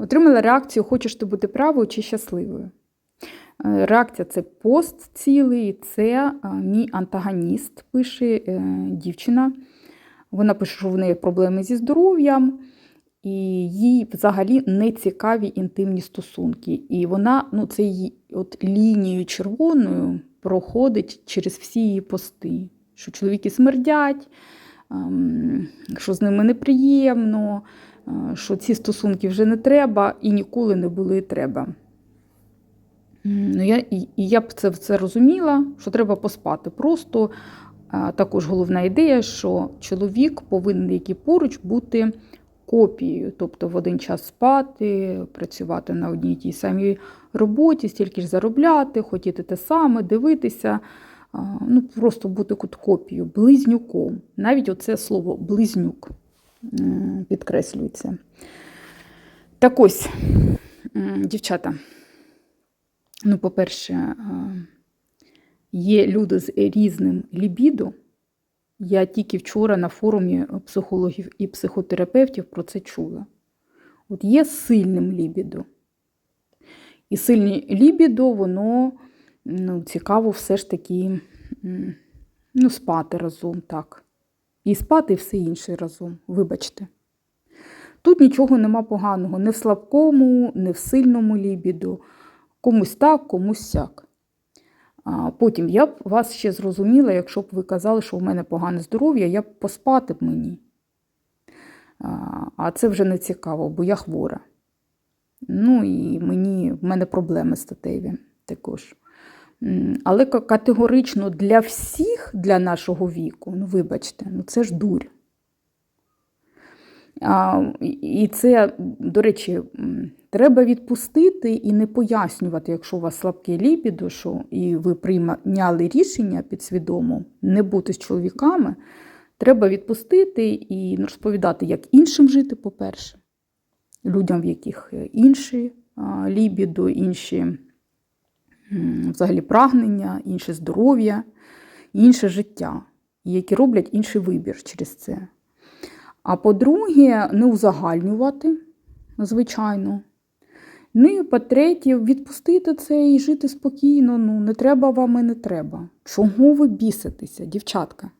Отримала реакцію Хочеш ти бути правою чи щасливою. Е, Реакція це пост цілий, це е, мій антагоніст, пише е, дівчина. Вона пише, що в неї проблеми зі здоров'ям, і їй взагалі не цікаві інтимні стосунки. І вона, ну, це її от лінією червоною проходить через всі її пости, що чоловіки смердять, що з ними неприємно, е, що ці стосунки вже не треба і ніколи не були треба. Ну, я, і, я б це, це розуміла, що треба поспати. Просто також головна ідея, що чоловік повинен, який поруч, бути копією, тобто в один час спати, працювати на одній тій самій роботі, стільки ж заробляти, хотіти те саме, дивитися. Ну, просто бути копією, близнюком. Навіть оце слово близнюк підкреслюється. Так ось, дівчата. Ну, по-перше, є люди з різним лібідо. Я тільки вчора на форумі психологів і психотерапевтів про це чула. От є сильним лібідо. І сильне лібідо, воно ну, цікаво все ж таки ну, спати разом, так. І спати і все інше разом, вибачте. Тут нічого нема поганого, не в слабкому, не в сильному лібіду. Комусь так, комусь сяк. А потім я б вас ще зрозуміла, якщо б ви казали, що у мене погане здоров'я, я б поспати б мені. А це вже не цікаво, бо я хвора. Ну і мені, в мене проблеми статеві також. Але категорично для всіх, для нашого віку, ну вибачте, ну це ж дурь. А, і це, до речі, треба відпустити і не пояснювати, якщо у вас слабке лібідо, що і ви прийняли рішення підсвідомо не бути з чоловіками. Треба відпустити і розповідати, як іншим жити, по-перше, людям, в яких інші а, лібідо, інші взагалі прагнення, інше здоров'я, інше життя, які роблять інший вибір через це. А по-друге, не узагальнювати, звичайно. Ну і по-третє, відпустити це і жити спокійно. Ну, не треба вам і не треба. Чого ви біситеся, дівчатка?